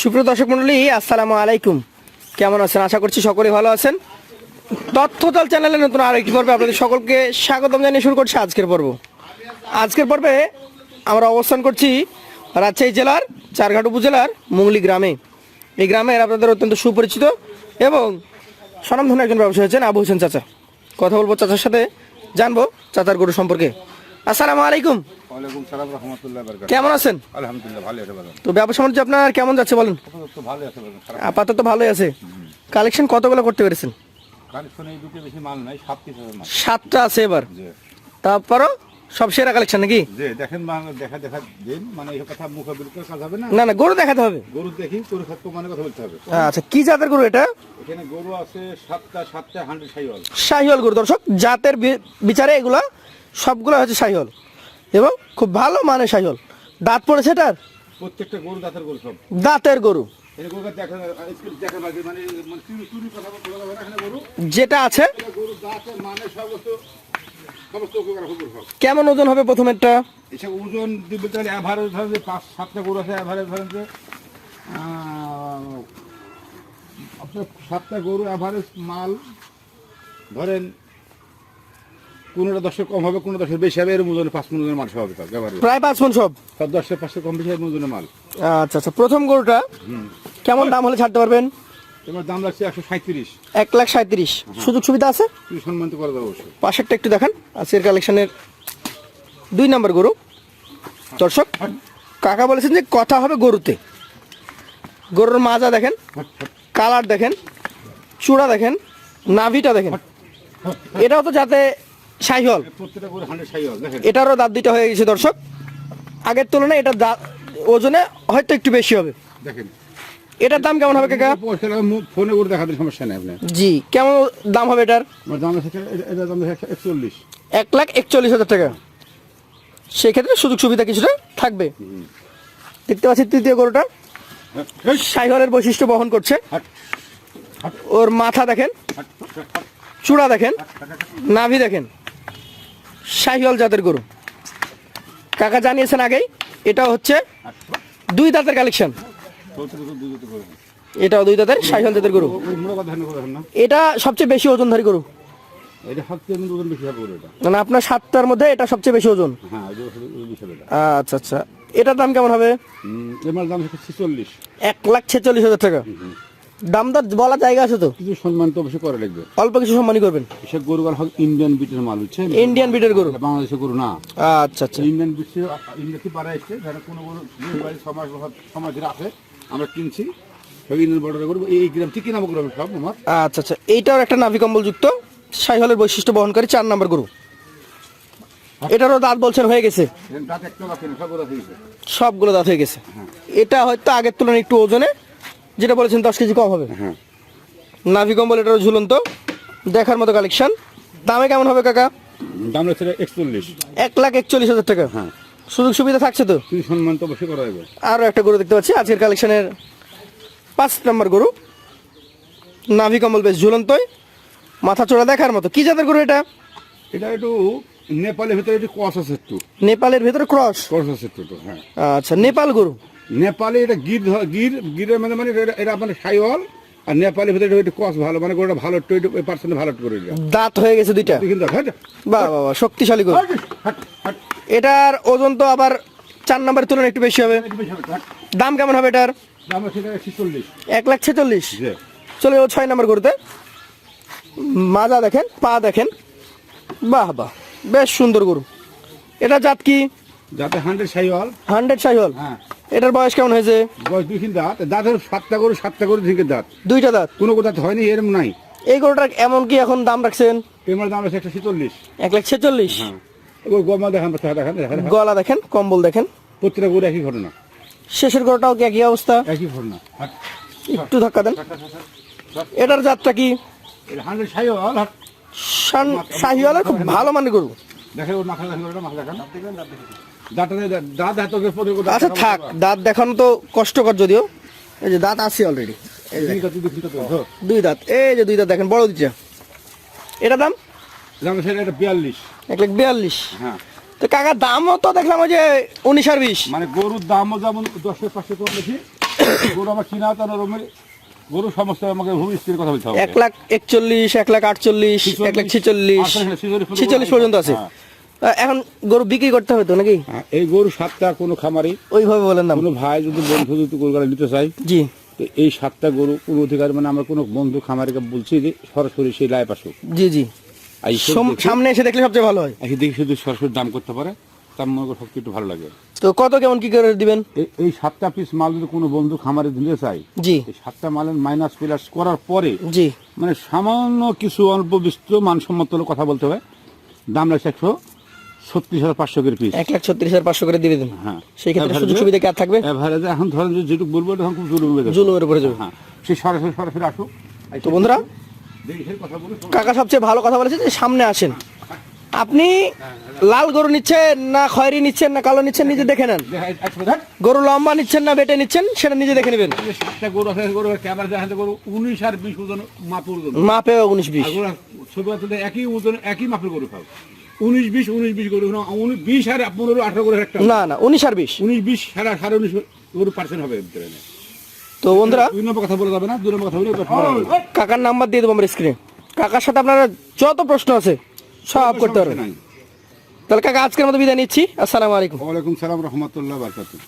সুপ্রিয় দর্শক মন্ডলী আসসালামু আলাইকুম। কেমন আছেন? আশা করছি সকলেই ভালো আছেন। তথ্যতাল চ্যানেলে নতুন আরেকটি পর্বে আপনাদের সকলকে স্বাগতম জানিয়ে শুরু করছি আজকের পর্ব। আজকের পর্বে আমরা অবস্থান করছি রাজশাহী জেলার চারঘাট উপজেলার মুংলি গ্রামে। এই গ্রামের আপনাদের অত্যন্ত সুপরিচিত এবং স্বনামধন্য একজন ব্যবসায়ী হচ্ছেন আবু হোসেন চাচা। কথা বলব চাচার সাথে, জানব চাচার গরু সম্পর্কে। আসসালামু আলাইকুম। ওয়ালাইকুম সালাম রহমতুল্লাহ বরকাত। কেমন আছেন? আলহামদুলিল্লাহ ভালো আছে বলেন। তো ব্যবসা বাণিজ্য আপনার কেমন যাচ্ছে বলেন? তো ভালো আছে বলেন আপাতত ভালোই আছে। কালেকশন কতগুলো করতে পেরেছেন? কালেকশন এই দুটো বেশি মাল নাই সাত পিস মাল। সাতটা আছে এবার। তারপরও সব সেরা কালেকশন নাকি? দেখেন দেখা দেখা দিন মানে এই কথা মুখে বিরুদ্ধে কাজ হবে না? না না গরু দেখাতে হবে। গরু দেখি গরু খাদ্য মানে কথা বলতে হবে। আচ্ছা কি জাতের গরু এটা? এখানে গরু আছে সাতটা সাতটা হান্ড্রেড সাইওয়াল। শাহিওয়াল গরু দর্শক জাতের বিচারে এগুলা সবগুলো হচ্ছে শাহিওয়াল এবং খুব ভালো মানে শাহিওয়াল দাঁত পড়েছে এটার? প্রত্যেকটা গরু দাঁতের গরু সব। দাঁতের গরু। মানে মানে যেটা আছে। মানে কেমন ওজন হবে প্রথমেরটা? ওজন দিবে তাহলে অ্যাভারেজ ধরেন পাঁচ সাতটা গরু আছে অ্যাভারেজ ধরেন যে আপনার সাতটা গরু অ্যাভারেজ মাল ধরেন কোনোটা দশের কম হবে কোনো দশের বেশি হবে এর ওজনে পাঁচ মন ওজনের মাল সব হবে তার ব্যবহার প্রায় পাঁচ মন সব? সব দশের পাঁচশো কম বেশি ওজনের মাল। আচ্ছা আচ্ছা প্রথম গরুটা কেমন দাম হলে ছাড়তে পারবেন? এবার দাম লাগছে একশো সাঁত্রিশ এক লাখ সাঁত্রিশ সুযোগ সুবিধা আছে? সম্মানিত করে অবশ্যই। পাশেরটা একটু দেখান। আজকের কালেকশনের দুই নম্বর গরু। দর্শক কাকা বলেছেন যে কথা হবে গরুতে। গরুর মাজা দেখেন কালার দেখেন চূড়া দেখেন নাভিটা দেখেন। এটাও তো যাতে সাইহল এটারও দাঁত দুইটা হয়ে গেছে দর্শক। আগের তুলনায় এটা দাঁত ওজনে হয়তো একটু বেশি হবে। দেখেন। এটার দাম কেমন হবে কাকা? ফোনে করে দেখাতে সমস্যা নেই আপনার। জি কেমন দাম হবে এটার? দাম দাম একচল্লিশ। এক লাখ একচল্লিশ হাজার টাকা। সেক্ষেত্রে সুযোগ সুবিধা কিছুটা থাকবে। দেখতে পাচ্ছি তৃতীয় গরুটা। সাইহলের বৈশিষ্ট্য বহন করছে। ওর মাথা দেখেন। চূড়া দেখেন। নাভি দেখেন। শাহিওয়াল জাতের গরু। কাকা জানিয়েছেন আগেই এটা হচ্ছে দুই দাঁতের কালেকশন চৌত্রিশ দুই এটাও দুই দাঁতের শাহিওয়াল জাতের গরু। এটা সবচেয়ে বেশি ওজনধারী গরু। এটা এটা মানে আপনার সাতটার মধ্যে এটা সবচেয়ে বেশি ওজন। এটা আচ্ছা আচ্ছা। এটার দাম কেমন হবে? এক লাখ ছেচল্লিশ হাজার টাকা। দাম দর বলা জায়গা আছে তো? কিছু সম্মান তো অবশ্যই করে লাগবে। অল্প কিছু সম্মানই করবেন। সে গরু হোক ইন্ডিয়ান বিটের মাল হচ্ছে ইন্ডিয়ান ব্রিডের গরু। বাংলাদেশের গরু না। আচ্ছা আচ্ছা। ইন্ডিয়ান বিট ইন্ডিয়া থেকে পাড়া এসছে? যারা কোনো গরু বাড়ি সমাজ সমাজ রাখে আমরা কিনছি। ইন্ডিয়ান বর্ডারের গরু এই গ্রাম থেকে নামক গ্রাম সব আমার। আচ্ছা আচ্ছা। এইটাও একটা নাভি কম্বল যুক্ত সাইহলের বৈশিষ্ট্য বহনকারী চার নম্বর গরু। এটারও দাঁত বলছেন হয়ে গেছে। গরু। সবগুলো দাঁত হয়ে গেছে। এটা হয়তো আগের তুলনায় একটু ওজনে যেটা বলেছেন দশ কেজি কম হবে। হ্যাঁ। নাভি কম্বল এটারও ঝুলন্ত। দেখার মতো কালেকশন দামে কেমন হবে কাকা? দাম হচ্ছে একচল্লিশ। এক লাখ একচল্লিশ হাজার টাকা। হ্যাঁ। সুযোগ সুবিধা থাকছে তো? সম্মান তো অবশ্যই করা যাবে। আরও একটা গরু দেখতে পাচ্ছি। আজকের কালেকশনের পাঁচ নম্বর গরু। নাভি কম্বল বেশ ঝুলন্তই। মাথা চোরা দেখার মতো। কি জাতের গরু এটা? এটা একটু নেপালের ভিতরে একটু কস আছে একটু। নেপালের ভেতরে ক্রস কস আছে একটু, হ্যাঁ। আচ্ছা নেপাল গরু। নেপালে এটা গির গির গিরের মানে মানে এটা- আপনার সাইওয়াল আর নেপালের ভিতরে একটু কস ভালো মানে গরুটা ভালো টোয়েন্টি পার্সেন্ট ভালো করে দাঁত হয়ে গেছে দুইটা। কিন্তু হ্যাঁ বাহ বাহ বাহ, শক্তিশালী গরু। হাট এটার ওজন তো আবার চার নম্বরের তুলনায় একটু বেশি হবে। দাম কেমন হবে এটার? দাম এক লাখ ছেচল্লিশ। চলে যাব ছয় নম্বর গরুতে। মাজা দেখেন পা দেখেন। বাহ বাহ বেশ সুন্দর গরু। এটা জাত কি? জাতে হান্ড্রেড সাইওয়াল। হান্ড্রেড সাইহল হ্যাঁ। এটার বয়স কেমন হয়েছে? বয়স দুই তিন দাঁত। দাঁতের সাতটা গরু সাতটা গরু থেকে দাঁত। দুইটা দাঁত? কোনো দাঁত হয়নি এরম নাই। এই গরুটার এমন কি এখন দাম রাখছেন? এর দাম আছে একশো ছেচল্লিশ। এক লাখ ছেচল্লিশ? গমা দেখেন দেখেন দেখেন গলা দেখেন কম্বল দেখেন। প্রত্যেকটা গরু একই ঘটনা। শেষের গরুটাও কি একই অবস্থা? একই ঘটনা। একটু ধাক্কা দেন। এটার জাতটা কি? শাহিওয়ালের খুব ভালো মানে গরু। দেখেন ওর মাথা দেখেন মাথা দেখান আচ্ছা থাক দাঁত দেখানো তো কষ্টকর যদিও। এই যে দাঁত আছে অলরেডি। দুই দাঁত এই যে দুই দাঁত দেখেন বড় দিচ্ছে। এটা দাম? বিয়াল্লিশ। এক লাখ বিয়াল্লিশ। হ্যাঁ। তো কাকা দামও তো দেখলাম ওই যে উনিশ আর বিশ। মানে গরুর দামও যেমন দশের পাশে কম বেশি গরু আমার কিনা তো নরমের গরু সমস্ত আমাকে ভূমি কথা বলতে হবে। এক লাখ একচল্লিশ এক লাখ আটচল্লিশ এক লাখ ছেচল্লিশ ছেচল্লিশ পর্যন্ত আছে। হ্যাঁ। এখন গরু বিক্রি করতে হবে তো নাকি? হ্যাঁ, এই গরু সাতটা কোনো খামারি ওইভাবে বলেন দাম। কোনো ভাই যদি বন্ধু যদি গরু গাড়ি নিতে চাই জি। তো এই সাতটা গরু কোনো অধিকার মানে আমরা কোনো বন্ধু খামারিকে বলছি যে সরাসরি সেই লাইভ আসুক। জি জি। সামনে এসে দেখলে সবচেয়ে ভালো হয়। এসে দেখি শুধু সরাসরি দাম করতে পারে তার মনে করি সবচেয়ে একটু ভালো লাগে। তো কত কেমন কি করে দিবেন? এই- সাতটা পিস মাল যদি কোনো বন্ধু খামারে দিতে চাই জি। সাতটা মালের মাইনাস প্লাস করার পরে জি। মানে সামান্য কিছু অল্প বিস্তর মানসম্মত কথা বলতে হবে দাম লাগছে একশো ছত্রিশ হাজার পাঁচশো করে পিস এক লাখ ছত্রিশ হাজার পাঁচশো করে দিয়ে দেন হ্যাঁ। সেই ক্ষেত্রে সুযোগ সুবিধা কি আর থাকবে? Average এখন ধরেন যে যেটুকু বলব এটা খুব জরুরি হয়ে জুলুমের উপরে যাবে। হ্যাঁ সে সরাসরি সরাসরি আসুক। তো বন্ধুরা দেখি সেই কথা বলে কাকা সবচেয়ে ভালো কথা বলেছে যে সামনে আসেন। আপনি লাল গরু নিচ্ছেন না খয়েরি নিচ্ছেন না কালো নিচ্ছেন নিজে দেখে নেন। গরু লম্বা নিচ্ছেন না বেটে নিচ্ছেন সেটা নিজে দেখে নেবেন। এই গরু আছে গরু ক্যামেরা গরু উনিশ আর বিশ ওজন মাপে উনিশ বিশ। একই ওজন একই মাপের গরু উনিশ বিশ উনিশ বিশ গরু বিশ আর পনেরো আঠারো গরু একটা। না না উনিশ আর বিশ। উনিশ বিশ সাড়ে সাড়ে উনিশ গরু পার্সেন্ট হবে তো বন্ধুরা দুই নম্বর কথা বলে যাবে না দুই নম্বর কথা বলে। কাকার নাম্বার দিয়ে দেবো আমার স্ক্রিনে কাকার সাথে আপনারা যত প্রশ্ন আছে সব করতে পারবেন। তাহলে কাকা আজকের মতো বিদায় নিচ্ছি। আসসালামু আলাইকুম। ওয়ালাইকুম সালাম রহমতুল্লাহ বারকাতুহ।